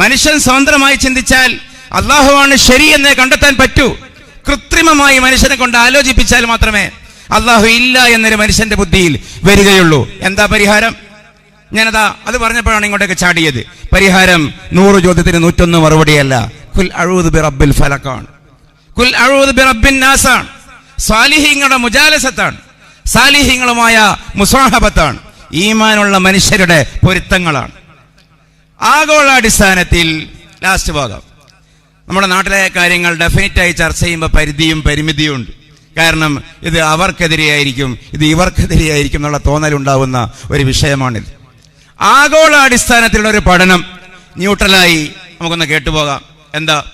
മനുഷ്യൻ സ്വതന്ത്രമായി ചിന്തിച്ചാൽ അള്ളാഹുവാണ് ശരി എന്ന് കണ്ടെത്താൻ പറ്റൂ. കൃത്രിമമായി മനുഷ്യനെ കൊണ്ട് ആലോചിപ്പിച്ചാൽ മാത്രമേ അള്ളാഹു ഇല്ല എന്നൊരു മനുഷ്യന്റെ ബുദ്ധിയിൽ വരികയുള്ളൂ. എന്താ പരിഹാരം? ഞാനതാ അത് പറഞ്ഞപ്പോഴാണ് ഇങ്ങോട്ടേക്ക് ചാടിയത്. പരിഹാരം നൂറ് ചോദ്യത്തിന് നൂറ്റൊന്ന് മറുപടിയല്ല. കുൽ അഴൂദ് ബി റബ്ബിൽ ഫലക്കാണ് കുൽ അഴൂദ് ബി നാസാണ് സാലിഹീങ്ങളുടെ മുജാലസത്താണ് സാലിഹീങ്ങളുമായ മുസാഹബത്താണ് ഈമാനുള്ള മനുഷ്യരുടെ പൊരുത്തങ്ങളാണ്. ആഗോളാടിസ്ഥാനത്തിൽ ലാസ്റ്റ് ഭാഗം. നമ്മുടെ നാട്ടിലെ കാര്യങ്ങൾ ഡെഫിനറ്റായി ചർച്ച ചെയ്യുമ്പോൾ പരിധിയും പരിമിതിയും ഉണ്ട്. കാരണം ഇത് അവർക്കെതിരെയായിരിക്കും ഇത് ഇവർക്കെതിരെയായിരിക്കും എന്നുള്ള തോന്നലുണ്ടാവുന്ന ഒരു വിഷയമാണിത്. ആഗോളാടിസ്ഥാനത്തിലുള്ള ഒരു പഠനം ന്യൂട്രലായി നമുക്കൊന്ന് കേട്ടുപോകാം. എന്താ?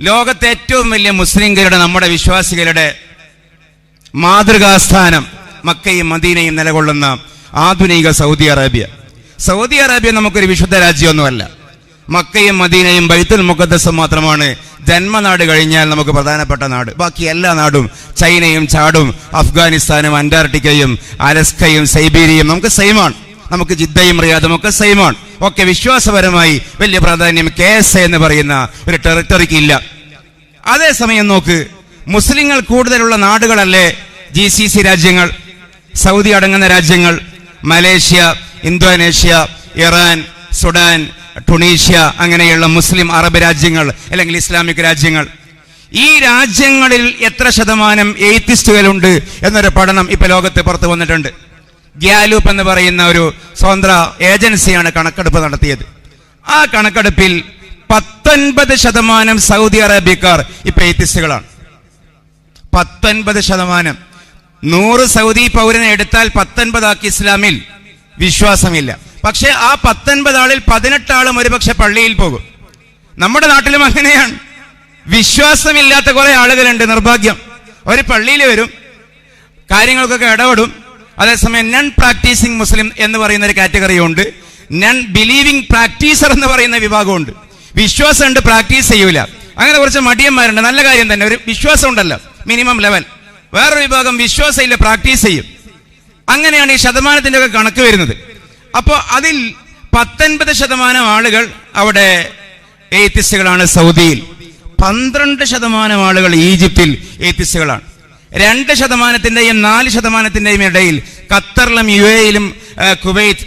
ലോകത്തെ ഏറ്റവും വലിയ മുസ്ലിംകളുടെ നമ്മുടെ വിശ്വാസികളുടെ മാതൃകാസ്ഥാനം മക്കയും മദീനയും നിലകൊള്ളുന്ന ആധുനിക സൗദി അറേബ്യ. സൗദി അറേബ്യ നമുക്കൊരു വിശുദ്ധ രാജ്യമൊന്നുമല്ല. മക്കയും മദീനയും ബൈത്തുൽ മുഖദ്ദസും മാത്രമാണ് ജന്മനാട് കഴിഞ്ഞാൽ നമുക്ക് പ്രധാനപ്പെട്ട നാട്. ബാക്കി എല്ലാ നാടും ചൈനയും ചാടും അഫ്ഗാനിസ്ഥാനും അന്റാർട്ടിക്കയും അലസ്കയും സൈബീരിയയും നമുക്ക് സെയിമാണ് നമുക്ക് ജിദ്ദയും റിയാദും ഒക്കെ സെയിമാണ് ഒക്കെ വിശ്വാസപരമായി വലിയ പ്രാധാന്യം കെ എസ് എന്ന് പറയുന്ന ഒരു ടെറിട്ടറിക്ക് ഇല്ല. അതേസമയം നോക്ക് മുസ്ലിങ്ങൾ കൂടുതലുള്ള നാടുകളല്ലേ ജി സി സി രാജ്യങ്ങൾ സൗദി അടങ്ങുന്ന രാജ്യങ്ങൾ Malaysia Indonesia Iran Sudan Tunisia അങ്ങനെയുള്ള മുസ്ലിം അറബ് രാജ്യങ്ങൾ അല്ലെങ്കിൽ ഇസ്ലാമിക് രാജ്യങ്ങൾ. ഈ രാജ്യങ്ങളിൽ എത്ര ശതമാനം എയ്ത്തിസ്റ്റുകളുണ്ട് എന്നൊരു പഠനം ഇപ്പൊ ലോകത്ത് പുറത്തു വന്നിട്ടുണ്ട്. ഗ്യാലൂപ്പ് എന്ന് പറയുന്ന ഒരു സ്വതന്ത്ര ഏജൻസിയാണ് കണക്കെടുപ്പ് നടത്തിയത്. ആ കണക്കെടുപ്പിൽ പത്തൊൻപത് ശതമാനം സൗദി അറേബ്യക്കാർ ഇപ്പൊ എയ്ത്തിസ്റ്റുകളാണ്. പത്തൊൻപത് ശതമാനം. നൂറ് സൗദി പൗരനെ എടുത്താൽ പത്തൊൻപതാക്കി ഇസ്ലാമിൽ വിശ്വാസമില്ല. പക്ഷെ ആ പത്തൊൻപത് ആളിൽ പതിനെട്ടാളും ഒരുപക്ഷെ പള്ളിയിൽ പോകും. നമ്മുടെ നാട്ടിലും അങ്ങനെയാണ്. വിശ്വാസമില്ലാത്ത കുറെ ആളുകളുണ്ട് നിർഭാഗ്യം. ഒരു പള്ളിയിൽ വരും കാര്യങ്ങൾക്കൊക്കെ ഇടപെടും. അതേസമയം നൺ പ്രാക്ടീസിങ് മുസ്ലിം എന്ന് പറയുന്ന ഒരു കാറ്റഗറി ഉണ്ട്. നൺ ബിലീവിംഗ് പ്രാക്ടീസർ എന്ന് പറയുന്ന വിഭാഗമുണ്ട്. വിശ്വാസമുണ്ട് പ്രാക്ടീസ് ചെയ്യൂല. അങ്ങനെ കുറച്ച് മടിയന്മാരുണ്ട്. നല്ല കാര്യം തന്നെ ഒരു വിശ്വാസം ഉണ്ടല്ലോ മിനിമം ലെവൽ വേറൊരു വിഭാഗം വിശ്വാസയില്ല പ്രാക്ടീസ് ചെയ്യും. അങ്ങനെയാണ് ഈ ശതമാനത്തിന്റെ ഒക്കെ കണക്ക് വരുന്നത്. അപ്പോൾ അതിൽ പത്തൊൻപത് ശതമാനം ആളുകൾ അവിടെ എയ്ത്തിസ്റ്റുകളാണ് സൗദിയിൽ. പന്ത്രണ്ട് ശതമാനം ആളുകൾ ഈജിപ്തിൽ എയ്ത്തിസ്റ്റുകളാണ് രണ്ട് ശതമാനത്തിന്റെയും നാല് ശതമാനത്തിന്റെയും ഇടയിൽ ഖത്തറിലും യു എയിലും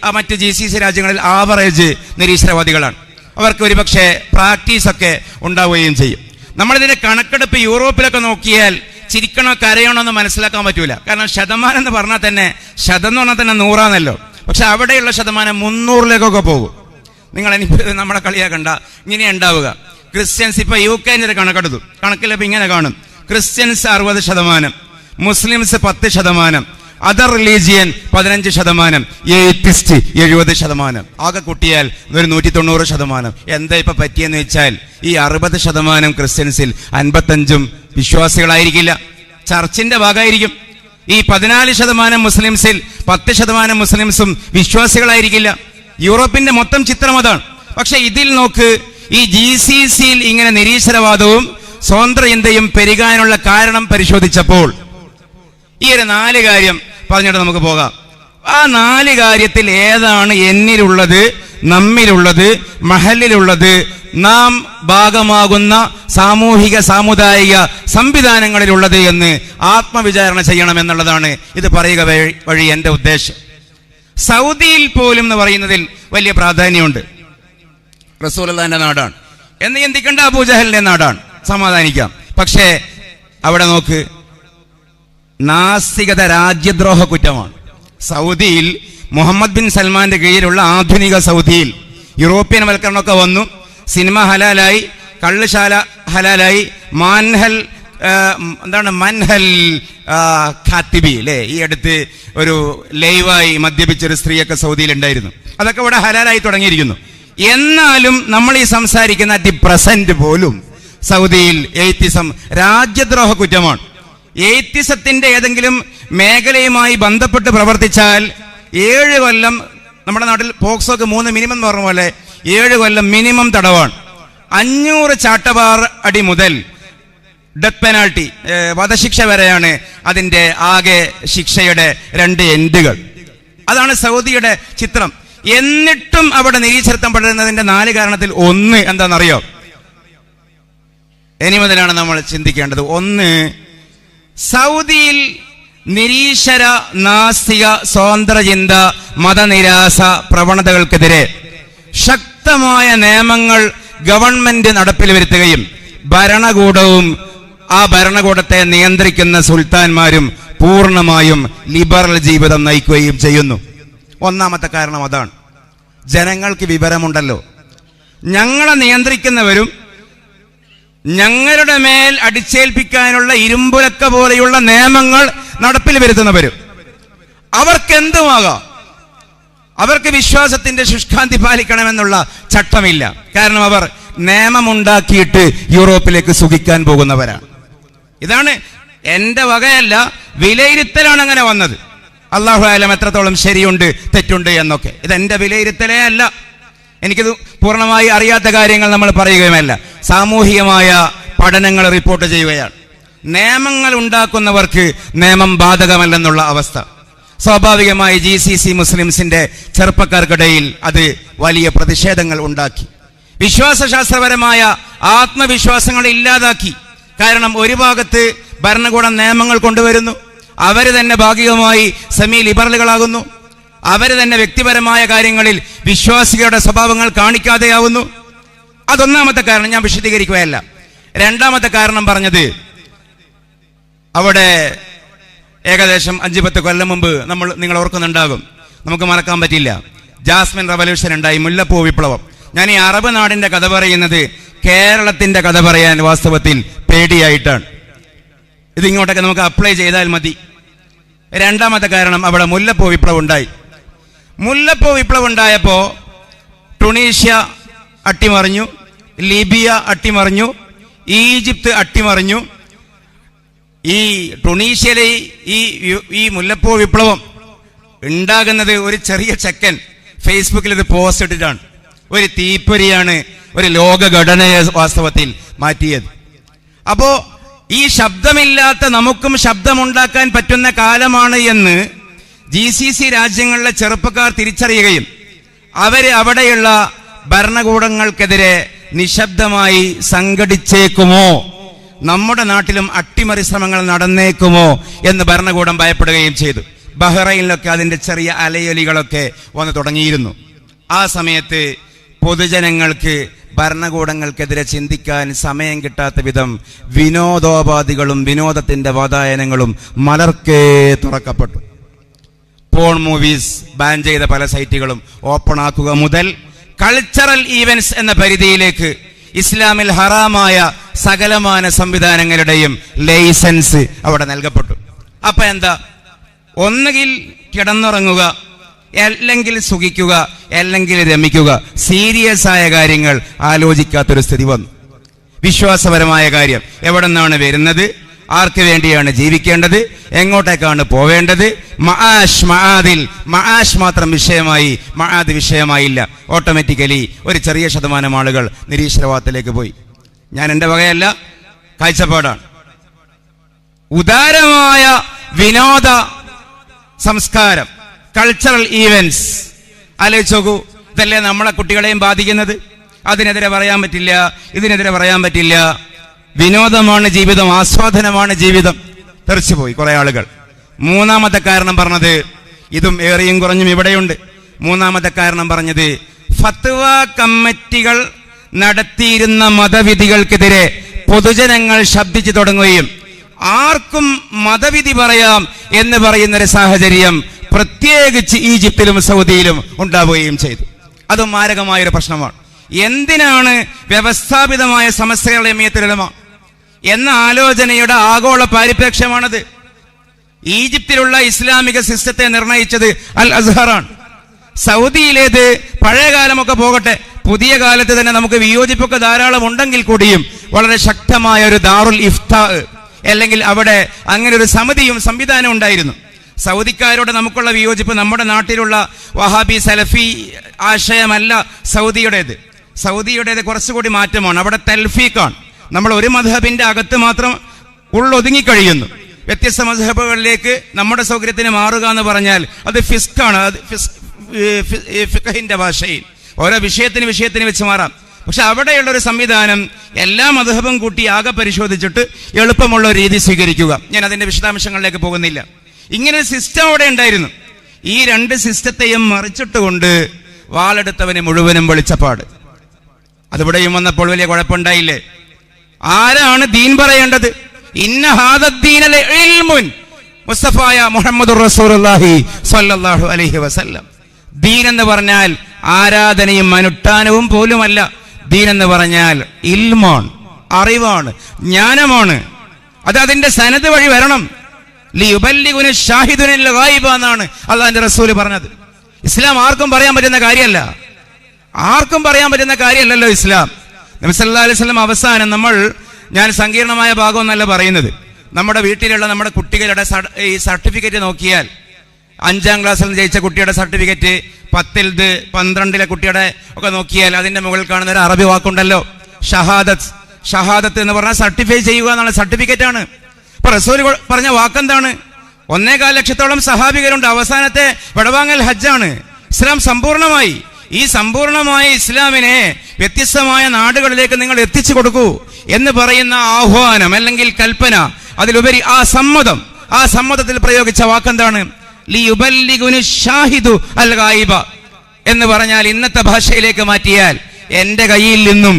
ആ മറ്റ് ജി സി സി രാജ്യങ്ങളിൽ ആവറേജ് നിരീശ്വരവാദികളാണ്. അവർക്ക് ഒരുപക്ഷെ പ്രാക്ടീസ് ഒക്കെ ഉണ്ടാവുകയും ചെയ്യും. നമ്മളിതിന്റെ കണക്കെടുപ്പ് യൂറോപ്പിലൊക്കെ നോക്കിയാൽ ചിരിക്കണോ കരയണോ എന്ന് മനസ്സിലാക്കാൻ പറ്റൂല. കാരണം ശതമാനം എന്ന് പറഞ്ഞാൽ തന്നെ ശതം എന്ന് പറഞ്ഞാൽ തന്നെ നൂറാന്നല്ലോ. പക്ഷെ അവിടെയുള്ള ശതമാനം മുന്നൂറിലേക്കൊക്കെ പോകും. നിങ്ങൾ എനിക്ക് നമ്മളെ കളിയാക്കണ്ട. ഇങ്ങനെ ഉണ്ടാവുക. ക്രിസ്ത്യൻസ് ഇപ്പൊ യു ഒരു കണക്കെടുത്തു. കണക്കിലപ്പോ ഇങ്ങനെ കാണും. ക്രിസ്ത്യൻസ് അറുപത് ശതമാനം. മുസ്ലിംസ് പത്ത് ശതമാനം. അതർ റിലീജിയൻ പതിനഞ്ച് ശതമാനം. എയ്ത്തിസ്റ്റ് എഴുപത് ശതമാനം. ആകെ കൂട്ടിയാൽ ഒരു നൂറ്റി തൊണ്ണൂറ് ശതമാനം. എന്താ ഇപ്പൊ പറ്റിയെന്ന് വെച്ചാൽ ഈ അറുപത് ശതമാനം ക്രിസ്ത്യൻസിൽ അൻപത്തഞ്ചും വിശ്വാസികളായിരിക്കില്ല. ചർച്ചിന്റെ ഭാഗമായിരിക്കും. ഈ പതിനാല് ശതമാനം മുസ്ലിംസിൽ പത്ത് ശതമാനം മുസ്ലിംസും വിശ്വാസികളായിരിക്കില്ല. യൂറോപ്പിന്റെ മൊത്തം ചിത്രം അതാണ്. പക്ഷെ ഇതിൽ നോക്ക് ഈ ജി സി സിയിൽ ഇങ്ങനെ നിരീശ്വരവാദവും സ്വതന്ത്ര ചിന്തയും പെരുകാനുള്ള കാരണം പരിശോധിച്ചപ്പോൾ ഈ ഒരു നാല് കാര്യം പറഞ്ഞിട്ട് നമുക്ക് പോകാം. ആ നാല് കാര്യത്തിൽ ഏതാണ് എന്നിലുള്ളത് നമ്മിലുള്ളത് മഹലിലുള്ളത് നാം ഭാഗമാകുന്ന സാമൂഹിക സാമുദായിക സംവിധാനങ്ങളിലുള്ളത് എന്ന് ആത്മവിചാരണ ചെയ്യണം എന്നുള്ളതാണ് ഇത് പറയുക വഴി- എന്റെ ഉദ്ദേശം. സൗദിയിൽ പോലും എന്ന് പറയുന്നതിൽ വലിയ പ്രാധാന്യമുണ്ട്. റസൂലതാന്റെ നാടാണ്. എന്ന് ചിന്തിക്കേണ്ട അബൂജഹലിന്റെ നാടാണ്. സമാധാനിക്കാം. പക്ഷേ അവിടെ നോക്ക് നാസ്തികത രാജ്യദ്രോഹ കുറ്റമാണ്. സൗദിയിൽ മുഹമ്മദ് ബിൻ സൽമാന്റെ കീഴിലുള്ള ആധുനിക സൗദിയിൽ യൂറോപ്യൻ വൽക്കരണമൊക്കെ വന്നു. സിനിമ ഹലാലായി കള്ളുശാല ഹലാലായി മാൻഹൽ എന്താണ് മൻഹൽ ഖാത്തിബി അല്ലേ? ഈ അടുത്ത് ഒരു ലൈവായി മദ്യപിച്ചൊരു സ്ത്രീയൊക്കെ സൗദിയിൽ ഉണ്ടായിരുന്നു. അതൊക്കെ ഇവിടെ ഹലാലായി തുടങ്ങിയിരിക്കുന്നു. എന്നാലും നമ്മൾ ഈ സംസാരിക്കുന്ന ദി പ്രസന്റ് പോലും സൗദിയിൽ എയ്ത്തിസം രാജ്യദ്രോഹ കുറ്റമാണ്. എയ്ത്തിസത്തിന്റെ ഏതെങ്കിലും മേഖലയുമായി ബന്ധപ്പെട്ട് പ്രവർത്തിച്ചാൽ ഏഴ് കൊല്ലം നമ്മുടെ നാട്ടിൽ പോക്സോക്ക് മൂന്ന് മിനിമം എന്ന് പറഞ്ഞ പോലെ ഏഴ് കൊല്ലം മിനിമം തടവാണ്. അഞ്ഞൂറ് ചാട്ടവാർ അടി മുതൽ ഡെത്ത് പെനാൾട്ടി വധശിക്ഷ വരെയാണ് അതിന്റെ ആകെ ശിക്ഷയുടെ രണ്ട് എൻഡുകൾ. അതാണ് സൗദിയുടെ ചിത്രം. എന്നിട്ടും അവിടെ നിരീശ്വരത്തപ്പെടുന്നതിന്റെ നാല് കാരണത്തിൽ ഒന്ന് എന്താണെന്നറിയോ? ഇനി മുതലാണ് നമ്മൾ ചിന്തിക്കേണ്ടത്. ഒന്ന് സൗദിയിൽ നിരീശ്വര നാസ്തിക സ്വതന്ത്രചിന്ത മതനിരാസ പ്രവണതകൾക്കെതിരെ ശക്തമായ നിയമങ്ങൾ ഗവൺമെന്റ് നടപ്പിൽ വരുത്തുകയും ഭരണകൂടവും ആ ഭരണകൂടത്തെ നിയന്ത്രിക്കുന്ന സുൽത്താൻമാരും പൂർണമായും ലിബറൽ ജീവിതം നയിക്കുകയും ചെയ്യുന്നു. ഒന്നാമത്തെ കാരണം അതാണ്. ജനങ്ങൾക്ക് വിവരമുണ്ടല്ലോ. ഞങ്ങളെ നിയന്ത്രിക്കുന്നവരും ഞങ്ങളുടെ മേൽ അടിച്ചേൽപ്പിക്കാനുള്ള ഇരുമ്പുലക്ക പോലെയുള്ള നിയമങ്ങൾ നടപ്പിൽ വരുത്തുന്നവരും. അവർക്ക് എന്തുമാകാം അവർക്ക് വിശ്വാസത്തിന്റെ ശുഷ്കാന്തി പാലിക്കണമെന്നുള്ള ചട്ടമില്ല. കാരണം അവർ നിയമമുണ്ടാക്കിയിട്ട് യൂറോപ്പിലേക്ക് സുഖിക്കാൻ പോകുന്നവരാണ് ഇതാണ് എന്റെ വകയല്ല വിലയിരുത്തലാണ് അങ്ങനെ വന്നത്. അള്ളാഹു ആലം എത്രത്തോളം ശരിയുണ്ട് തെറ്റുണ്ട് എന്നൊക്കെ. ഇത് എന്റെ വിലയിരുത്തലേ അല്ല. എനിക്കിത് പൂർണമായി അറിയാത്ത കാര്യങ്ങൾ നമ്മൾ പറയുകയുമല്ല. സാമൂഹികമായ പഠനങ്ങൾ റിപ്പോർട്ട് ചെയ്യുകയാണ്. നിയമങ്ങൾ ഉണ്ടാക്കുന്നവർക്ക് നിയമം ബാധകമല്ലെന്നുള്ള അവസ്ഥ. സ്വാഭാവികമായി ജി സി സി മുസ്ലിംസിന്റെ ചെറുപ്പക്കാർക്കിടയിൽ അത് വലിയ പ്രതിഷേധങ്ങൾ ഉണ്ടാക്കി. വിശ്വാസശാസ്ത്രപരമായ ആത്മവിശ്വാസങ്ങൾ ഇല്ലാതാക്കി. കാരണം ഒരു ഭാഗത്ത് ഭരണകൂടം നിയമങ്ങൾ കൊണ്ടുവരുന്നു. അവർ തന്നെ ഭാഗികമായി സെമി ലിബറലുകളാകുന്നു അവർ തന്നെ വ്യക്തിപരമായ കാര്യങ്ങളിൽ വിശ്വാസികളുടെ സ്വഭാവങ്ങൾ കാണിക്കാതെയാവുന്നു. അതൊന്നാമത്തെ കാരണം ഞാൻ വിശദീകരിക്കുകയല്ല. രണ്ടാമത്തെ കാരണം പറഞ്ഞത് അവിടെ ഏകദേശം അഞ്ച് പത്ത് കൊല്ലം മുമ്പ് നമ്മൾ നിങ്ങൾ ഓർക്കുന്നുണ്ടാകും. നമുക്ക് മറക്കാൻ പറ്റില്ല. ജാസ്മിൻ റവല്യൂഷൻ ഉണ്ടായി മുല്ലപ്പൂ വിപ്ലവം. ഞാൻ ഈ അറബ് നാടിന്റെ കഥ പറയുന്നത് കേരളത്തിന്റെ കഥ പറയാൻ വാസ്തവത്തിൽ പേടിയായിട്ടാണ്. ഇതിങ്ങോട്ടൊക്കെ നമുക്ക് അപ്ലൈ ചെയ്താൽ മതി. രണ്ടാമത്തെ കാരണം അവിടെ മുല്ലപ്പൂ വിപ്ലവം ഉണ്ടായി. മുല്ലപ്പൂ വിപ്ലവം ഉണ്ടായപ്പോ ടുണീഷ്യ അട്ടിമറിഞ്ഞു ലിബിയ അട്ടിമറിഞ്ഞു ഈജിപ്ത് അട്ടിമറിഞ്ഞു. ഈ ടുണീഷ്യയിലെ ഈ ഈ മുല്ലപ്പൂ വിപ്ലവം ഉണ്ടാകുന്നത് ഒരു ചെറിയ ചെക്കൻ ഫേസ്ബുക്കിൽ ഇത് പോസ്റ്റ് ഇട്ടിട്ടാണ്. ഒരു തീപ്പൊരിയാണ് ഒരു ലോകഘടനയെ വാസ്തവത്തിൽ മാറ്റിയത്. അപ്പോ ഈ ശബ്ദമില്ലാത്ത നമുക്കും ശബ്ദമുണ്ടാക്കാൻ പറ്റുന്ന കാലമാണ് എന്ന് ജി സി സി രാജ്യങ്ങളിലെ ചെറുപ്പക്കാർ തിരിച്ചറിയുകയും അവർ അവിടെയുള്ള ഭരണകൂടങ്ങൾക്കെതിരെ നിശബ്ദമായി സംഘടിച്ചേക്കുമോ? നമ്മുടെ നാട്ടിലും അട്ടിമറി ശ്രമങ്ങൾ നടന്നേക്കുമോ എന്ന് ഭരണകൂടം ഭയപ്പെടുകയും ചെയ്തു. ബഹ്റൈനിലൊക്കെ അതിന്റെ ചെറിയ അലയൊലികളൊക്കെ വന്നു തുടങ്ങിയിരുന്നു. ആ സമയത്ത് പൊതുജനങ്ങൾക്ക് ഭരണകൂടങ്ങൾക്കെതിരെ ചിന്തിക്കാൻ സമയം കിട്ടാത്ത വിധം വിനോദോപാധികളും വിനോദത്തിന്റെ വാതായനങ്ങളും മലർക്കേ തുറക്കപ്പെട്ടു. പോൺ മൂവീസ് ബാൻ ചെയ്ത പല സൈറ്റുകളും ഓപ്പൺ ആക്കുക മുതൽ കൾച്ചറൽ ഈവൻസ് എന്ന പരിധിയിലേക്ക് ഇസ്ലാമിൽ ഹറാമായ സകലമാന സംവിധാനങ്ങളുടെയും ലൈസൻസ് അവിടെ നൽകപ്പെട്ടു. അപ്പൊ എന്താ? ഒന്നുകിൽ കിടന്നുറങ്ങുക അല്ലെങ്കിൽ സുഖിക്കുക അല്ലെങ്കിൽ രമിക്കുക സീരിയസ് ആയ കാര്യങ്ങൾ ആലോചിക്കാത്തൊരു സ്ഥിതി വന്നു. വിശ്വാസപരമായ കാര്യം എവിടെ നിന്നാണ് വരുന്നത്? ആർക്ക് വേണ്ടിയാണ് ജീവിക്കേണ്ടത്? എങ്ങോട്ടേക്കാണ് പോവേണ്ടത്? മഹാഷ് മആദിൽ. മഹാഷ് മാത്രം വിഷയമായി മആദ് വിഷയമായില്ല. ഓട്ടോമാറ്റിക്കലി ഒരു ചെറിയ ശതമാനം ആളുകൾ നിരീശ്വരവാദത്തിലേക്ക് പോയി. ഞാൻ എന്റെ വകയല്ല കാഴ്ചപ്പാടാണ്. ഉദാരമായ വിനോദ സംസ്കാരം കൾച്ചറൽ ഈവൻസ് ആലോചിച്ച് നോക്കൂ ഇതല്ലേ നമ്മളെ കുട്ടികളെയും ബാധിക്കുന്നത്? അതിനെതിരെ പറയാൻ പറ്റില്ല ഇതിനെതിരെ പറയാൻ പറ്റില്ല. വിനോദമാണ് ജീവിതം ആസ്വാദനമാണ് ജീവിതം. തെറിച്ചുപോയി കുറെ ആളുകൾ. മൂന്നാമത്തെ കാരണം പറഞ്ഞത് ഇതും ഏറിയും കുറഞ്ഞും ഇവിടെയുണ്ട്. മൂന്നാമത്തെ കാരണം പറഞ്ഞത് ഫത്വ കമ്മിറ്റികൾ നടത്തിയിരുന്ന മതവിധികൾക്കെതിരെ പൊതുജനങ്ങൾ ശബ്ദിച്ചു തുടങ്ങുകയും ആർക്കും മതവിധി പറയാം എന്ന് പറയുന്നൊരു സാഹചര്യം പ്രത്യേകിച്ച് ഈജിപ്തിലും സൗദിയിലും ഉണ്ടാവുകയും ചെയ്തു. അതും മാരകമായൊരു പ്രശ്നമാണ്. എന്തിനാണ് വ്യവസ്ഥാപിതമായ സമസ്യകളെ മീയത്തിലുമ എന്ന ആലോചനയുടെ ആഗോള പാരിപ്രേക്ഷ്യമാണത്. ഈജിപ്തിലുള്ള ഇസ്ലാമിക സിസ്റ്റത്തെ നിർണയിച്ചത് അൽ അസ്ഹറാണ്. സൗദിയിലേത് പഴയ കാലമൊക്കെ പോകട്ടെ പുതിയ കാലത്ത് തന്നെ നമുക്ക് വിയോജിപ്പൊക്കെ ധാരാളം ഉണ്ടെങ്കിൽ കൂടിയും വളരെ ശക്തമായ ഒരു ദാറുൽ ഇഫ്താ അല്ലെങ്കിൽ അവിടെ അങ്ങനെ ഒരു സമിതിയും സംവിധാനം ഉണ്ടായിരുന്നു. സൗദിക്കാരോട് നമുക്കുള്ള വിയോജിപ്പ് നമ്മുടെ നാട്ടിലുള്ള വഹാബി സലഫി ആശയമല്ല സൗദിയുടേത്. സൗദിയുടേത് കുറച്ചുകൂടി മാറ്റമാണ്. അവിടെ തൽഫീഖാണ്. നമ്മൾ ഒരു മധബിന്റെ അകത്ത് മാത്രം ഉള്ളൊതുങ്ങിക്കഴിയുന്നു വ്യത്യസ്ത മധബുകളിലേക്ക് നമ്മുടെ സൗകര്യത്തിന് മാറുക എന്ന് പറഞ്ഞാൽ അത് ഫിസ്ക്കാണ് അത് ഫിഖഹിന്റെ ഭാഷയിൽ. ഓരോ വിഷയത്തിന് വിഷയത്തിന് വെച്ച് മാറാം. പക്ഷെ അവിടെയുള്ള ഒരു സംവിധാനം എല്ലാ മധബും കൂട്ടി ആകെ പരിശോധിച്ചിട്ട് എളുപ്പമുള്ള രീതി സ്വീകരിക്കുക. ഞാൻ അതിന്റെ വിശദാംശങ്ങളിലേക്ക് പോകുന്നില്ല. ഇങ്ങനെ ഒരു സിസ്റ്റം അവിടെ ഉണ്ടായിരുന്നു. ഈ രണ്ട് സിസ്റ്റത്തെയും മറിച്ചിട്ട് മറിച്ചിട്ടുകൊണ്ട് വാളെടുത്തവന് മുഴുവനും വെളിച്ചപ്പാട്. അതിവിടെയും വന്നപ്പോൾ വലിയ കുഴപ്പമുണ്ടായില്ലേ? ആരാണ് ദീൻ പറയേണ്ടത്? ഇന്ന ഹാദീൻ മുസ്തഫായ മുഹമ്മദ് അലൈഹി വസല്ലം. ദീൻ എന്ന് പറഞ്ഞാൽ ആരാധനയും അനുഷ്ഠാനവും പോലുമല്ല. ദീൻ എന്ന് പറഞ്ഞാൽ ഇൽമാണ് അറിവാണ് ജ്ഞാനമാണ്. അത് അതിന്റെ സനത് വഴി വരണം. ലിയുബല്ലിഗുന ഷാഹിദുനിൽ ഗായിബ എന്നാണ് അള്ളാഹിന്റെ റസൂൽ പറഞ്ഞത്. ഇസ്ലാം ആർക്കും പറയാൻ പറ്റുന്ന കാര്യമല്ല. ആർക്കും പറയാൻ പറ്റുന്ന കാര്യമല്ലല്ലോ ഇസ്ലാം. നബി സല്ലല്ലാഹു അലൈഹി സ്വലം അവസാനം നമ്മൾ ഞാൻ സങ്കീർണമായ ഭാഗമൊന്നല്ല പറയുന്നത്. നമ്മുടെ വീട്ടിലുള്ള നമ്മുടെ കുട്ടികളുടെ ഈ സർട്ടിഫിക്കറ്റ് നോക്കിയാൽ അഞ്ചാം ക്ലാസ്സിൽ ജയിച്ച കുട്ടിയുടെ സർട്ടിഫിക്കറ്റ് പത്തിൽത് പന്ത്രണ്ടിലെ കുട്ടിയുടെ ഒക്കെ നോക്കിയാൽ അതിന്റെ മുകളിൽ കാണുന്ന ഒരു അറബി വാക്കുണ്ടല്ലോ. ഷഹാദത്ത്. ഷഹാദത്ത് എന്ന് പറഞ്ഞാൽ സർട്ടിഫൈ ചെയ്യുക എന്നുള്ള സർട്ടിഫിക്കറ്റ് ആണ് ഇപ്പൊ റസൂൽ പറഞ്ഞ വാക്കെന്താണ്? ഒന്നേകാൽ ലക്ഷത്തോളം സഹാബികരുണ്ട് അവസാനത്തെ വിടവാങ്ങൽ ഹജ്ജാണ്. ഇസ്ലാം സമ്പൂർണമായി ഈ സമ്പൂർണമായ ഇസ്ലാമിനെ വ്യത്യസ്തമായ നാടുകളിലേക്ക് നിങ്ങൾ എത്തിച്ചു കൊടുക്കൂ എന്ന് പറയുന്ന ആഹ്വാനം അല്ലെങ്കിൽ കൽപ്പന അതിലുപരി ആ സമ്മതം ആ സമ്മതത്തിൽ പ്രയോഗിച്ച വാക്കെന്താണ്? ഷാഹിദു അൽ ഗായിബ എന്ന് പറഞ്ഞാൽ ഇന്നത്തെ ഭാഷയിലേക്ക് മാറ്റിയാൽ എന്റെ കയ്യിൽ നിന്നും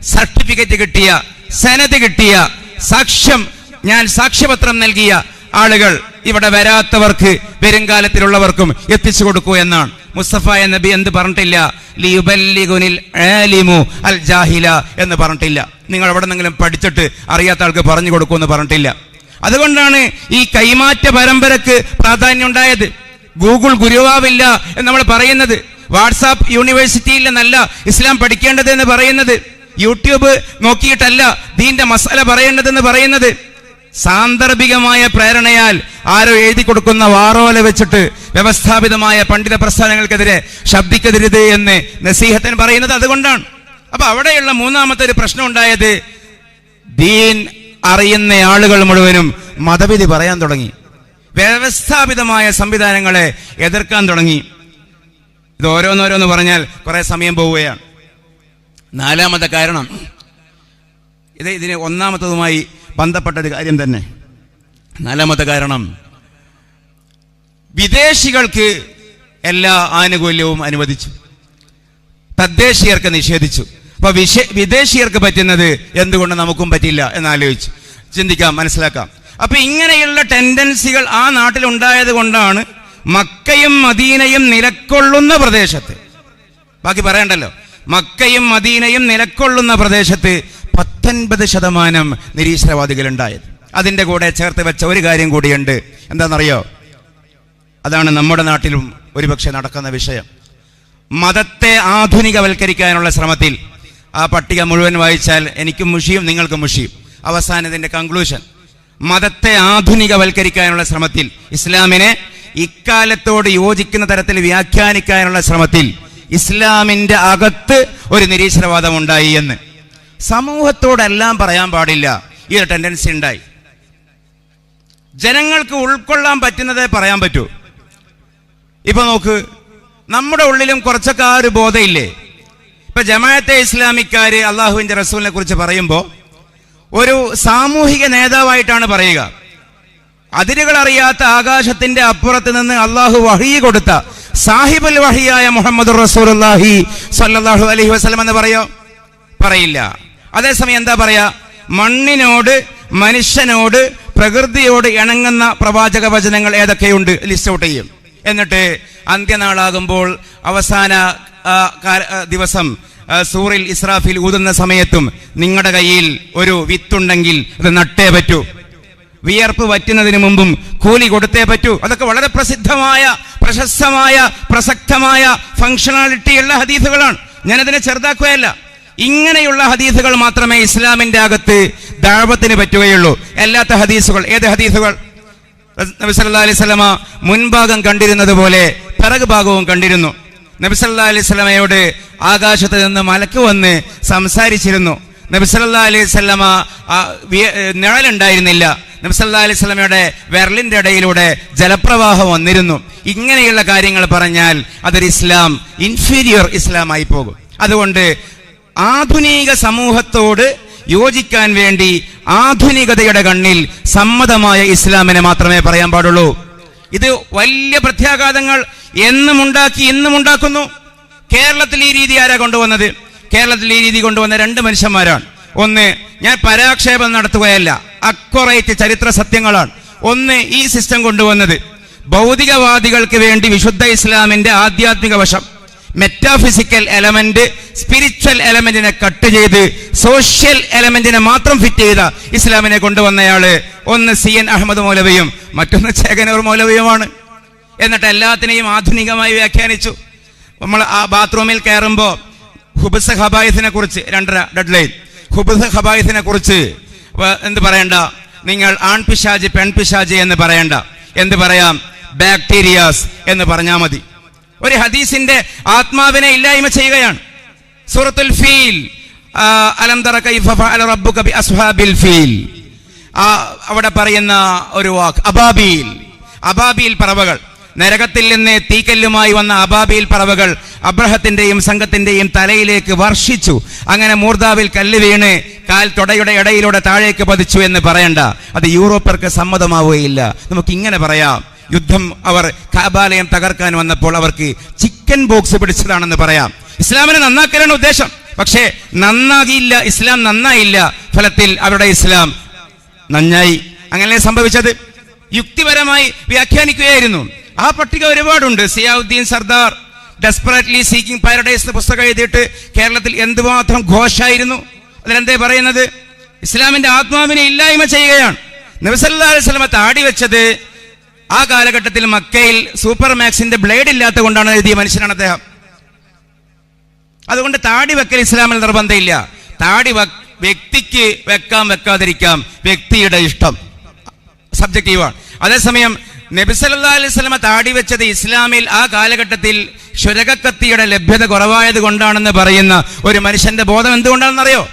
സർട്ടിഫിക്കറ്റ് കിട്ടിയ സനത് കിട്ടിയ സാക്ഷ്യം ഞാൻ സാക്ഷ്യപത്രം നൽകിയ ആളുകൾ ഇവിടെ വരാത്തവർക്ക് വരുംകാലത്തിലുള്ളവർക്കും എത്തിച്ചു കൊടുക്കൂ എന്നാണ്. മുസ്തഫായ നബി എന്ത് പറഞ്ഞിട്ടില്ല? ലിയുബല്ലിഗുനിൽ ആലിമു അൽ ജാഹില എന്ന് പറഞ്ഞിട്ടില്ല. നിങ്ങൾ എവിടെ നിന്നെങ്കിലും പഠിച്ചിട്ട് അറിയാത്ത ആൾക്ക് പറഞ്ഞു കൊടുക്കൂ എന്ന് പറഞ്ഞിട്ടില്ല. അതുകൊണ്ടാണ് ഈ കൈമാറ്റ പരമ്പരക്ക് പ്രാധാന്യം ഉണ്ടായത്. ഗൂഗിൾ ഗുരുവാവില്ല എന്ന് നമ്മൾ പറയുന്നത്. വാട്സാപ്പ് യൂണിവേഴ്സിറ്റിയിൽ നിന്നല്ല ഇസ്ലാം പഠിക്കേണ്ടത് എന്ന് പറയുന്നത്. യൂട്യൂബ് നോക്കിയിട്ടല്ല ദീന്റെ മസാല പറയേണ്ടതെന്ന് പറയുന്നത്. സാന്ദർഭികമായ പ്രേരണയാൽ ആരോ എഴുതി കൊടുക്കുന്ന വാറോല വെച്ചിട്ട് വ്യവസ്ഥാപിതമായ പണ്ഡിത പ്രസ്ഥാനങ്ങൾക്കെതിരെ ശബ്ദിക്കരുത് എന്ന് നസീഹത്തിന് പറയുന്നത് അതുകൊണ്ടാണ്. അപ്പൊ അവിടെയുള്ള മൂന്നാമത്തെ ഒരു പ്രശ്നം ഉണ്ടായത് ദീൻ അറിയുന്ന ആളുകൾ മുഴുവനും മതവിധി പറയാൻ തുടങ്ങി. വ്യവസ്ഥാപിതമായ സംവിധാനങ്ങളെ എതിർക്കാൻ തുടങ്ങി. ഇത് ഓരോന്നോരോന്ന് പറഞ്ഞാൽ കുറെ സമയം പോവുകയാണ്. നാലാമത്തെ കാരണം ഇത് ഇതിന് ഒന്നാമത്തതുമായി ബന്ധപ്പെട്ട ഒരു കാര്യം തന്നെ. നാലാമത്തെ കാരണം വിദേശികൾക്ക് എല്ലാ ആനുകൂല്യവും അനുവദിച്ചു. തദ്ദേശീയർക്ക് നിഷേധിച്ചു. അപ്പൊ വിശ വിദേശീയർക്ക് പറ്റുന്നത് എന്തുകൊണ്ട് നമുക്കും പറ്റില്ല എന്നാലോചിച്ചു. ചിന്തിക്കാം മനസ്സിലാക്കാം. അപ്പൊ ഇങ്ങനെയുള്ള ടെൻഡൻസികൾ ആ നാട്ടിൽ ഉണ്ടായത് കൊണ്ടാണ് മക്കയും മദീനയും നിലക്കൊള്ളുന്ന പ്രദേശത്ത്. ബാക്കി പറയണ്ടല്ലോ. മക്കയും മദീനയും നിലക്കൊള്ളുന്ന പ്രദേശത്ത് പത്തൊൻപത് ശതമാനം നിരീശ്വരവാദികൾ ഉണ്ടായത് അതിന്റെ കൂടെ ചേർത്ത് വെച്ച ഒരു കാര്യം കൂടിയുണ്ട്. എന്താണെന്നറിയോ? അതാണ് നമ്മുടെ നാട്ടിലും ഒരുപക്ഷെ നടക്കുന്ന വിഷയം. മതത്തെ ആധുനികവൽക്കരിക്കാനുള്ള ശ്രമത്തിൽ ആ പട്ടിക മുഴുവൻ വായിച്ചാൽ എനിക്കും മുഷിയും നിങ്ങൾക്കും മുഷിയും. അവസാനം ഇതിന്റെ കൺക്ലൂഷൻ മതത്തെ ആധുനികവൽക്കരിക്കാനുള്ള ശ്രമത്തിൽ ഇസ്ലാമിനെ ഇക്കാലത്തോട് യോജിക്കുന്ന തരത്തിൽ വ്യാഖ്യാനിക്കാനുള്ള ശ്രമത്തിൽ ഇസ്ലാമിന്റെ അകത്ത് ഒരു നിരീശ്വരവാദം ഉണ്ടായി എന്ന്. സമൂഹത്തോടെല്ലാം പറയാൻ പാടില്ല. ഈ ഒരു ടെൻഡൻസി ഉണ്ടായി. ജനങ്ങൾക്ക് ഉൾക്കൊള്ളാൻ പറ്റുന്നതേ പറയാൻ പറ്റൂ. ഇപ്പൊ നോക്ക് നമ്മുടെ ഉള്ളിലും കുറച്ചൊക്കെ ആ ഒരു ബോധമില്ലേ ഇപ്പൊ ജമാഅത്തെ ഇസ്ലാമിക്കാര് അള്ളാഹുവിന്റെ റസൂലിനെ കുറിച്ച് പറയുമ്പോൾ ഒരു സാമൂഹിക നേതാവായിട്ടാണ് പറയുക. അതിരുകൾ അറിയാത്ത ആകാശത്തിന്റെ അപ്പുറത്ത് നിന്ന് അള്ളാഹു വഹി കൊടുത്ത സാഹിബുൽ വഹിയായ മുഹമ്മദ് റസൂൽ റസൂലുള്ളാഹി സല്ലാഹു അലഹി വസ്ലം എന്ന് പറയോ? പറയില്ല. അതേസമയം എന്താ പറയാ? മണ്ണിനോട് മനുഷ്യനോട് പ്രകൃതിയോട് ഇണങ്ങുന്ന പ്രവാചക വചനങ്ങൾ ഏതൊക്കെയുണ്ട്? ലിസ്റ്റ് ഔട്ട് ചെയ്യും. എന്നിട്ട് അന്ത്യനാളാകുമ്പോൾ അവസാന ദിവസം സൂറിൽ ഇസ്രാഫിൽ ഊതുന്ന സമയത്തും നിങ്ങളുടെ കയ്യിൽ ഒരു വിത്തുണ്ടെങ്കിൽ അത് നട്ടേ പറ്റൂ. വിയർപ്പ് വറ്റുന്നതിന് മുമ്പും കൂലി കൊടുത്തേ പറ്റൂ. അതൊക്കെ വളരെ പ്രസിദ്ധമായ പ്രശസ്തമായ പ്രസക്തമായ ഫങ്ഷണാലിറ്റി ഉള്ള ഹദീസുകളാണ്. ഞാനതിനെ ചെറുതാക്കുകയല്ല. ഇങ്ങനെയുള്ള ഹദീസുകൾ മാത്രമേ ഇസ്ലാമിന്റെ അകത്ത് ദാവത്തിന് പറ്റുകയുള്ളൂ. അല്ലാത്ത ഹദീസുകൾ ഏത് ഹദീസുകൾ? നബി സല്ലാ അലൈഹി സ്വലമ മുൻഭാഗം കണ്ടിരുന്നത് പോലെ പിറക് ഭാഗവും കണ്ടിരുന്നു. നബി സല്ലാ അലൈഹി സ്വലമയോട് ആകാശത്ത് നിന്ന് മലക്ക് വന്ന് സംസാരിച്ചിരുന്നു. നബി സല്ലാ അലൈഹി സ്വലമ നിഴലുണ്ടായിരുന്നില്ല. നബ്സല്ലാ അലൈഹി സ്വലമയുടെ വിരലിന്റെ ഇടയിലൂടെ ജലപ്രവാഹം വന്നിരുന്നു. ഇങ്ങനെയുള്ള കാര്യങ്ങൾ പറഞ്ഞാൽ അതൊരു ഇസ്ലാം ഇൻഫീരിയർ ഇസ്ലാമായി പോകും. അതുകൊണ്ട് ആധുനിക സമൂഹത്തോട് യോജിക്കാൻ വേണ്ടി ആധുനികതയുടെ കണ്ണിൽ സമ്മതമായ ഇസ്ലാമിനെ മാത്രമേ പറയാൻ പാടുള്ളൂ. ഇത് വലിയ പ്രത്യാഘാതങ്ങൾ എന്നും ഉണ്ടാക്കി ഇന്നും ഉണ്ടാക്കുന്നു കേരളത്തിൽ ഈ രീതി ആരാ കൊണ്ടുവന്നത്? കേരളത്തിൽ ഈ രീതി കൊണ്ടുവന്ന രണ്ട് മനുഷ്യന്മാരാണ്. ഒന്ന് ഞാൻ പരാക്ഷേപം നടത്തുകയല്ല അക്വറേറ്റ് ചരിത്ര സത്യങ്ങളാണ്. ഒന്ന് ഈ സിസ്റ്റം കൊണ്ടുവന്നത് ഭൗതികവാദികൾക്ക് വേണ്ടി വിശുദ്ധ ഇസ്ലാമിന്റെ ആധ്യാത്മിക വശം. മെറ്റാഫിസിക്കൽ എലമെന്റ് സ്പിരിച്വൽ എലമെന്റിനെ കട്ട് ചെയ്ത് സോഷ്യൽ എലമെന്റിനെ മാത്രം ഫിറ്റ് ചെയ്ത ഇസ്ലാമിനെ കൊണ്ടുവന്നയാൾ ഒന്ന് സി എൻ അഹമ്മദ് മൗലവിയും മറ്റൊന്ന് ചേകനൂർ മൗലവിയുമാണ്. എന്നിട്ട് എല്ലാത്തിനെയും ആധുനികമായി വ്യാഖ്യാനിച്ചു. നമ്മൾ ആ ബാത്റൂമിൽ കയറുമ്പോൾ ഹുബസ് ഹബായത്തിനെ കുറിച്ച് രണ്ടര ഡെഡ് ലൈൻ ഹുബസ് ഹബായത്തിനെ കുറിച്ച് എന്ത് പറയണ്ട? നിങ്ങൾ ആൺപിശാജ് പെൺപിശാജ് എന്ന് പറയണ്ട. എന്ത് പറയാം? ബാക്ടീരിയാസ് എന്ന് പറഞ്ഞാൽ മതി. ഒരു ഹദീസിന്റെ ആത്മാവിനെ ഇല്ലായ്മ ചെയ്യുകയാണ്. സൂറത്തുൽ ഫീൽ ഫീൽ. അവിടെ പറയുന്ന ഒരു വാക്ക് അബാബീൽ. അബാബീൽ പറവകൾ. നരകത്തിൽ നിന്ന് തീക്കല്ലുമായി വന്ന അബാബീൽ പറവകൾ അബ്രഹത്തിന്റെയും സംഘത്തിന്റെയും തലയിലേക്ക് വർഷിച്ചു. അങ്ങനെ മൂർദാവിൽ കല്ല് വീണ് കാൽ തൊടയുടെ ഇടയിലൂടെ താഴേക്ക് പതിച്ചു എന്ന് പറയണ്ട. അത് യൂറോപ്പർക്ക് സമ്മതമാവുകയില്ല. നമുക്ക് ഇങ്ങനെ പറയാം. യുദ്ധം അവർ കാബാലയം തകർക്കാൻ വന്നപ്പോൾ അവർക്ക് ചിക്കൻ ബോക്സ് പിടിച്ചതാണെന്ന് പറയാം. ഇസ്ലാമിനെ നന്നാക്കലാണ് ഉദ്ദേശം. പക്ഷേ നന്നാകിയില്ല ഇസ്ലാം നന്നായില്ല. ഫലത്തിൽ അവരുടെ ഇസ്ലാം നന്നായി. അങ്ങനെ സംഭവിച്ചത്? യുക്തിപരമായി വ്യാഖ്യാനിക്കുകയായിരുന്നു. ആ പട്ടിക ഒരുപാടുണ്ട്. Ziauddin Sardar desperately seeking paradise എന്ന പുസ്തകം എഴുതിയിട്ട് കേരളത്തിൽ എന്തുമാത്രം ഘോഷായിരുന്നു? അതിലെന്തേ പറയുന്നത്? ഇസ്ലാമിന്റെ ആത്മാവിനെ ഇല്ലായ്മ ചെയ്യുകയാണ്. നബിസല്ലാ അലൈഹി സ്വലമ താടി വെച്ചത് ആ കാലഘട്ടത്തിൽ മക്കയിൽ സൂപ്പർ മാക്സിന്റെ ബ്ലേഡ് ഇല്ലാത്ത കൊണ്ടാണ് എഴുതിയ മനുഷ്യനാണ് അദ്ദേഹം. അതുകൊണ്ട് താടി വെക്കൽ ഇസ്ലാമിൽ നിർബന്ധമില്ല. താടി വ്യക്തിക്ക് വെക്കാം വെക്കാതിരിക്കാം. വ്യക്തിയുടെ ഇഷ്ടം. സബ്ജക്റ്റീവാണ്. അതേസമയം നബിസല്ലാ അലൈഹി താടി വെച്ചത് ഇസ്ലാമിൽ ആ കാലഘട്ടത്തിൽ ശുരകക്കത്തിയുടെ ലഭ്യത കുറവായത് കൊണ്ടാണെന്ന് പറയുന്ന ഒരു മനുഷ്യന്റെ ബോധം എന്തുകൊണ്ടാണെന്നറിയോ?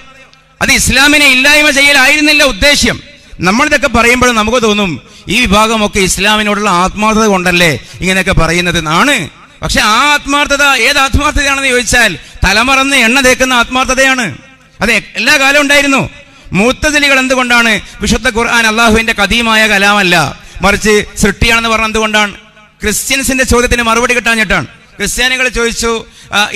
അത് ഇസ്ലാമിനെ ഇല്ലായ്മ ചെയ്യലായിരുന്നില്ല ഉദ്ദേശ്യം. നമ്മളിതൊക്കെ പറയുമ്പോൾ നമുക്ക് തോന്നും ഈ വിഭാഗമൊക്കെ ഇസ്ലാമിനോടുള്ള ആത്മാർത്ഥത കൊണ്ടല്ലേ ഇങ്ങനെയൊക്കെ പറയുന്നത് എന്നാണ് പക്ഷെ ആ ആത്മാർത്ഥത ഏത് ആത്മാർത്ഥതയാണെന്ന് ചോദിച്ചാൽ തലമറന്ന് എണ്ണ തേക്കുന്ന ആത്മാർത്ഥതയാണ്. അതെ എല്ലാ കാലം ഉണ്ടായിരുന്നു. മൂത്തതിലികൾ എന്തുകൊണ്ടാണ്? വിശുദ്ധ ഖുർആൻ അള്ളാഹുവിന്റെ കദീമായ കലാമല്ല. മറിച്ച് സൃഷ്ടിയാണെന്ന് പറഞ്ഞത് എന്തുകൊണ്ടാണ്? ക്രിസ്ത്യൻസിന്റെ ചോദ്യത്തിന് മറുപടി കിട്ടാഞ്ഞിട്ടാണ് ക്രിസ്ത്യാനികൾ ചോദിച്ചു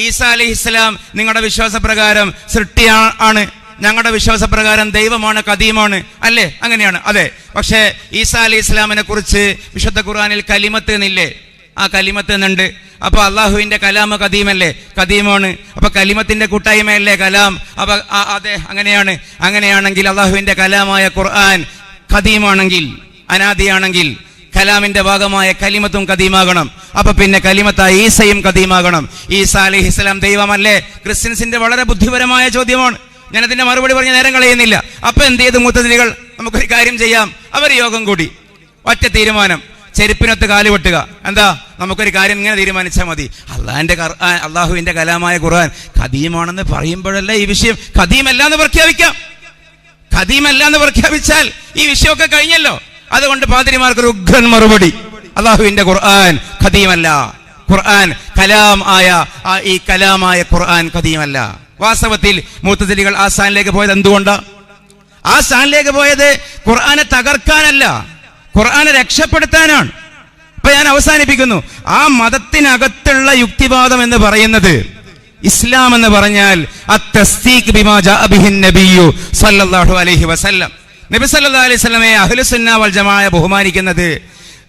ഈസ അലി ഇസ്ലാം നിങ്ങളുടെ വിശ്വാസപ്രകാരം സൃഷ്ടിയാണ് ഞങ്ങളുടെ വിശ്വാസപ്രകാരം ദൈവമാണ് കദീമാണ് അല്ലേ? അങ്ങനെയാണ്. അതെ. പക്ഷേ ഈസാ അലി ഇസ്ലാമിനെ കുറിച്ച് വിശുദ്ധ ഖുർആാനിൽ കലിമത്ത് എന്നില്ലേ? ആ കലിമത്ത് എന്നുണ്ട്. അപ്പൊ അള്ളാഹുവിന്റെ കലാമ് കദീമല്ലേ കദീമാണ് അപ്പൊ കലിമത്തിന്റെ കൂട്ടായ്മയല്ലേ കലാം? അപ്പൊ അതെ അങ്ങനെയാണ്. അങ്ങനെയാണെങ്കിൽ അള്ളാഹുവിന്റെ കലാമായ ഖുർആൻ കദീമാണെങ്കിൽ അനാദിയാണെങ്കിൽ കലാമിന്റെ ഭാഗമായ കലിമത്തും കദീമാകണം അപ്പൊ പിന്നെ കലിമത്തായ ഈസയും കദീമാകണം ഈസ അലി ഇസ്ലാം ദൈവമല്ലേ? ക്രിസ്ത്യൻസിന്റെ വളരെ ബുദ്ധിപരമായ ചോദ്യമാണ്. ഞാൻ അതിന്റെ മറുപടി പറഞ്ഞ നേരം കളയുന്നില്ല. അപ്പൊ എന്ത് ചെയ്തു മുത്തതിരികൾ നമുക്കൊരു കാര്യം ചെയ്യാം. അവർ യോഗം കൂടി. ഒറ്റ തീരുമാനം. ചെരുപ്പിനൊത്ത് കാൽ വെട്ടുക. എന്താ? നമുക്കൊരു കാര്യം ഇങ്ങനെ തീരുമാനിച്ചാൽ മതി. അള്ളാഹിന്റെ അള്ളാഹുവിന്റെ കലാമായ ഖുർആൻ ഖദീമാണെന്ന് പറയുമ്പോഴല്ലേ ഈ വിഷയം ഖദീമല്ല എന്ന് പ്രഖ്യാപിക്കാം. ഖദീമല്ല എന്ന് പ്രഖ്യാപിച്ചാൽ ഈ വിഷയമൊക്കെ കഴിഞ്ഞല്ലോ. അതുകൊണ്ട് പാതിരിമാർക്ക് ഒരു ഉഗ്രൻ മറുപടി. അള്ളാഹുവിന്റെ ഖുർആൻ ഖദീമല്ല. ഖുർആൻ കലാം ആയ ഈ കലാമായ ഖുർആൻ ഖദീമല്ല. വാസ്തവത്തിൽ മൂത്തതിരികൾ ആ സ്ഥാനിലേക്ക് പോയത് എന്തുകൊണ്ട്? ആ സ്ഥാനിലേക്ക് പോയത് ഖുർആനെ തകർക്കാനല്ല. ഖുർആനെ രക്ഷപ്പെടുത്താനാണ്. അപ്പൊ ഞാൻ അവസാനിപ്പിക്കുന്നു. ആ മതത്തിനകത്തുള്ള യുക്തിവാദം എന്ന് പറയുന്നത് ഇസ്ലാം എന്ന് പറഞ്ഞാൽ അലൈഹി വസല്ലം. നബി അലൈഹി വസല്ലമയെ വൽ ജമാഅ ബഹുമാനിക്കുന്നത്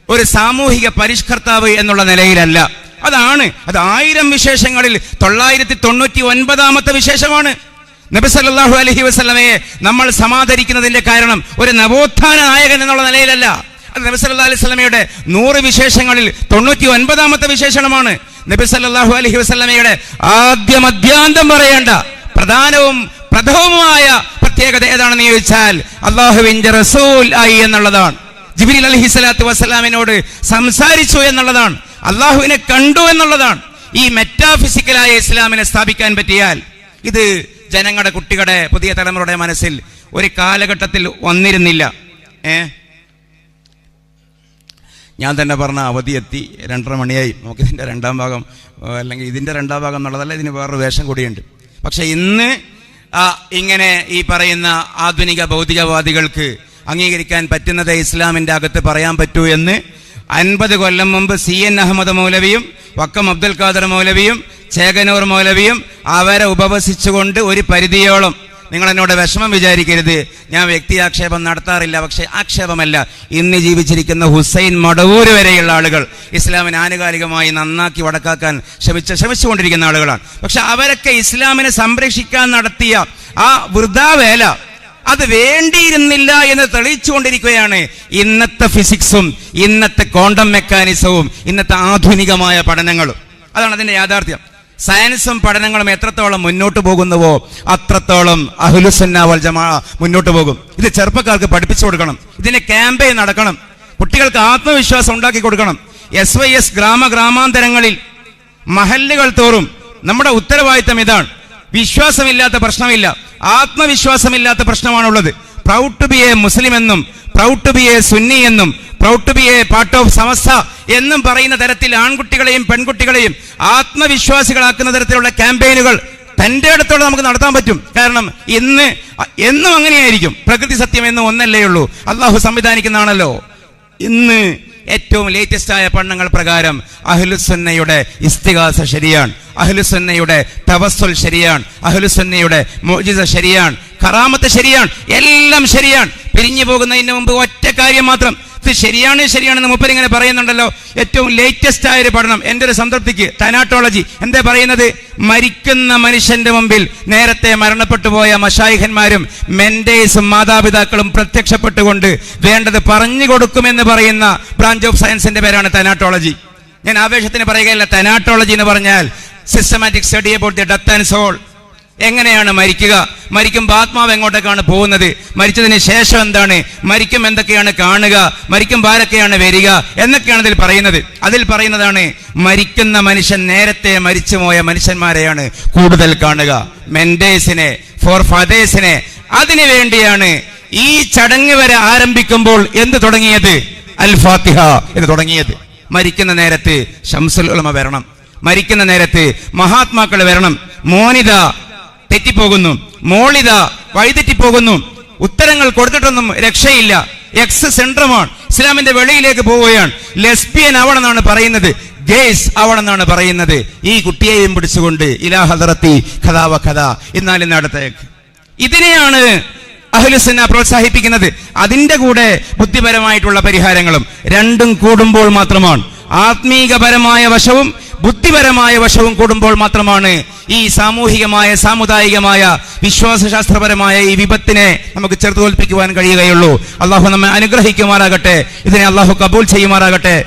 ഒരു സാമൂഹിക പരിഷ്കർത്താവ് എന്നുള്ള നിലയിലല്ല. അതാണ്. അത് ആയിരം വിശേഷങ്ങളിൽ തൊള്ളായിരത്തി തൊണ്ണൂറ്റി ഒൻപതാമത്തെ വിശേഷമാണ്. നബി സല്ലല്ലാഹു അലൈഹി വസല്ലമയെ നമ്മൾ സമാധരിക്കുന്നതിന്റെ കാരണം ഒരു നവോത്ഥാന നായകൻ എന്നുള്ള നിലയിലല്ല. നബി സല്ലല്ലാഹു അലൈഹി സ്വലമയുടെ നൂറ് വിശേഷങ്ങളിൽ തൊണ്ണൂറ്റി ഒൻപതാമത്തെ വിശേഷണമാണ്. നബി സല്ലല്ലാഹു അലൈഹി വസല്ലമയുടെ ആദ്യ മധ്യാന്തം പറയേണ്ട പ്രധാനവും പ്രഥമവുമായ പ്രത്യേകത ഏതാണെന്ന് ചോദിച്ചാൽ അള്ളാഹുവിന്റെ റസൂൽ ആയി എന്നുള്ളതാണ്. ജിബ്രീൽ അലഹി സ്വലാത്തു വസ്സലാമിനോട് സംസാരിച്ചു എന്നുള്ളതാണ്. അള്ളാഹുവിനെ കണ്ടു എന്നുള്ളതാണ്. ഈ മെറ്റാഫിസിക്കലായ ഇസ്ലാമിനെ സ്ഥാപിക്കാൻ പറ്റിയാൽ ഇത് ജനങ്ങളുടെ കുട്ടികളുടെ പുതിയ തലമുറയുടെ മനസ്സിൽ ഒരു കാലഘട്ടത്തിൽ വന്നിരുന്നില്ല. ഏ? ഞാൻ തന്നെ പറഞ്ഞ അവധി എത്തി രണ്ടര മണിയായി. നമുക്ക് ഇതിന്റെ രണ്ടാം ഭാഗം അല്ലെങ്കിൽ ഇതിന്റെ രണ്ടാം ഭാഗം എന്നുള്ളതല്ല ഇതിന് വേറൊരു വേഷം കൂടിയുണ്ട്. പക്ഷെ ഇന്ന് ഇങ്ങനെ ഈ പറയുന്ന ആധുനിക ഭൗതികവാദികൾക്ക് അംഗീകരിക്കാൻ പറ്റുന്നത് ഇസ്ലാമിന്റെ അകത്ത് പറയാൻ പറ്റൂ എന്ന് അൻപത് കൊല്ലം മുമ്പ് സി എൻ അഹമ്മദ് മൗലവിയും വക്കം അബ്ദുൽ ഖാദർ മൗലവിയും ചേകനൂർ മൗലവിയും അവരെ ഉപവസിച്ചുകൊണ്ട് ഒരു പരിധിയോളം നിങ്ങൾ എന്നോട് വിഷമം വിചാരിക്കരുത്. ഞാൻ വ്യക്തി ആക്ഷേപം നടത്താറില്ല പക്ഷേ ആക്ഷേപമല്ല. ഇന്ന് ജീവിച്ചിരിക്കുന്ന ഹുസൈൻ മടവൂര് വരെയുള്ള ആളുകൾ ഇസ്ലാമിനെ ആനുകാലികമായി നന്നാക്കി വടക്കാക്കാൻ ശ്രമിച്ച ശ്രമിച്ചുകൊണ്ടിരിക്കുന്ന ആളുകളാണ്. പക്ഷെ അവരൊക്കെ ഇസ്ലാമിനെ സംരക്ഷിക്കാൻ നടത്തിയ ആ വൃഥാവേല അത് വേണ്ടിയിരുന്നില്ല എന്ന് തെളിയിച്ചുകൊണ്ടിരിക്കുകയാണ്. ഇന്നത്തെ ഫിസിക്സും ഇന്നത്തെ ക്വാണ്ടം മെക്കാനിസവും ഇന്നത്തെ ആധുനികമായ പഠനങ്ങളും. അതാണ് അതിന്റെ യാഥാർത്ഥ്യം. സയൻസും പഠനങ്ങളും എത്രത്തോളം മുന്നോട്ട് പോകുന്നുവോ അത്രത്തോളം അഹുലുസന്നാവൽ ജമാ മുന്നോട്ട് പോകും. ഇത് ചെറുപ്പക്കാർക്ക് പഠിപ്പിച്ചു കൊടുക്കണം. ഇതിന്റെ ക്യാമ്പയിൻ നടക്കണം. കുട്ടികൾക്ക് ആത്മവിശ്വാസം ഉണ്ടാക്കി കൊടുക്കണം. എസ് വൈ എസ് ഗ്രാമ ഗ്രാമാന്തരങ്ങളിൽ മഹല്ലുകൾ തോറും നമ്മുടെ ഉത്തരവാദിത്തം ഇതാണ്. വിശ്വാസമില്ലാത്ത പ്രശ്നമില്ല. ആത്മവിശ്വാസമില്ലാത്ത പ്രശ്നമാണുള്ളത്. Proud to be a Muslim എന്നും proud to be a Sunni എന്നും proud to be a part of Samastha എന്നും പറയുന്ന തരത്തിൽ ആൺകുട്ടികളെയും പെൺകുട്ടികളെയും ആത്മവിശ്വാസികളാക്കുന്ന തരത്തിലുള്ള ക്യാമ്പയിനുകൾ തന്റെ അടുത്തോടെ നമുക്ക് നടത്താൻ പറ്റും. കാരണം ഇന്ന് എന്നും അങ്ങനെയായിരിക്കും. പ്രകൃതി സത്യം എന്നും ഒന്നല്ലേ ഉള്ളൂ. അള്ളാഹു സംവിധാനിക്കുന്നതാണല്ലോ ഇന്ന് ഏറ്റവും ലേറ്റസ്റ്റ് ആയ പഠനങ്ങൾ പ്രകാരം അഹ്ലുസന്നയുടെ ഇസ്തിഹാസ ശരിയാണ്. അഹ്ലുസന്നയുടെ തവസ്സുൽ ശരിയാണ്. അഹ്ലുസന്നയുടെ മോജിത ശരിയാണ്. കറാമത്ത് ശരിയാണ്. എല്ലാം ശരിയാണ്. പിരിഞ്ഞു പോകുന്നതിന് മുമ്പ് ഒറ്റ കാര്യം മാത്രം. ഇത് ശരിയാണ് ശരിയാണെന്ന് ഇങ്ങനെ പറയുന്നുണ്ടല്ലോ. ഏറ്റവും ലേറ്റസ്റ്റ് ആയ ഒരു പഠനം. എന്റെ ഒരു സംതൃപ്തിക്ക് തനാട്ടോളജി എന്താ പറയുന്നത്? മരിക്കുന്ന മനുഷ്യന്റെ മുമ്പിൽ നേരത്തെ മരണപ്പെട്ടു പോയ മഷായിഹന്മാരും മെൻഡേഴ്സും മാതാപിതാക്കളും പ്രത്യക്ഷപ്പെട്ടുകൊണ്ട് വേണ്ടത് പറഞ്ഞു കൊടുക്കുമെന്ന് പറയുന്ന ബ്രാഞ്ച് ഓഫ് സയൻസിന്റെ പേരാണ് തനാട്ടോളജി ഞാൻ ആവേശത്തിന് പറയുകയല്ല തനാട്ടോളജി എന്ന് പറഞ്ഞാൽ systematic study about the death and soul എങ്ങനെയാണ് മരിക്കുക? മരിക്കുമ്പോൾ ആത്മാവ് എങ്ങോട്ടേക്കാണ് പോകുന്നത്? മരിച്ചതിന് ശേഷം എന്താണ്? മരിക്കും എന്തൊക്കെയാണ് കാണുക? മരിക്കും ആരൊക്കെയാണ് വരിക? എന്നൊക്കെയാണ് ഇതിൽ പറയുന്നത്. അതിൽ പറയുന്നതാണ് മരിക്കുന്ന മനുഷ്യൻ നേരത്തെ മരിച്ചുപോയ മനുഷ്യന്മാരെയാണ് കൂടുതൽ കാണുക. മെന്റേഴ്സിനെ ഫോർ ഫാദേഴ്സിനെ അതിനു വേണ്ടിയാണ് ഈ ചടങ്ങ് വരെ ആരംഭിക്കുമ്പോൾ എന്ത് തുടങ്ങിയത്? അൽ ഫാത്തിഹ എന്ന് തുടങ്ങിയത്. മരിക്കുന്ന നേരത്ത് ഷംസുൽ ഉലമ വരണം. മരിക്കുന്ന നേരത്ത് മഹാത്മാക്കൾ വരണം. മോനിത തെറ്റിപ്പോകുന്നു. മോളിത വഴിതെറ്റിപ്പോകുന്നു. ഉത്തരങ്ങൾ കൊടുത്തിട്ടൊന്നും രക്ഷയില്ല. എക്സ് സെൻട്രമാണ് ഇസ്ലാമിന്റെ വെളിയിലേക്ക് പോവുകയാണ്. ലെസ്ബിയൻ ആവണമെന്നാണ് പറയുന്നത്. ഗേസ് ആവണമെന്നാണ് പറയുന്നത്. ഈ കുട്ടിയെയും പിടിച്ചുകൊണ്ട് ഇലാ ഹദറത്തി കഥാവ കഥ എന്നാൽ നടത്തേക്ക്. ഇതിനെയാണ് അഹ്ലുസന്ന പ്രോത്സാഹിപ്പിക്കുന്നത്. അതിന്റെ കൂടെ ബുദ്ധിപരമായിട്ടുള്ള പരിഹാരങ്ങളും രണ്ടും കൂടുമ്പോൾ മാത്രമാണ്. ആത്മീകപരമായ വശവും ബുദ്ധിപരമായ വശവും കൂടുമ്പോൾ മാത്രമാണ് ഈ സാമൂഹികമായ സാമുദായികമായ വിശ്വാസശാസ്ത്രപരമായ ഈ വിപത്തിനെ നമുക്ക് ചെറുതോൽപ്പിക്കുവാൻ കഴിയുകയുള്ളൂ. അള്ളാഹു നമ്മെ അനുഗ്രഹിക്കുമാറാകട്ടെ. ഇതിനെ അള്ളാഹു കബൂൽ ചെയ്യുമാറാകട്ടെ.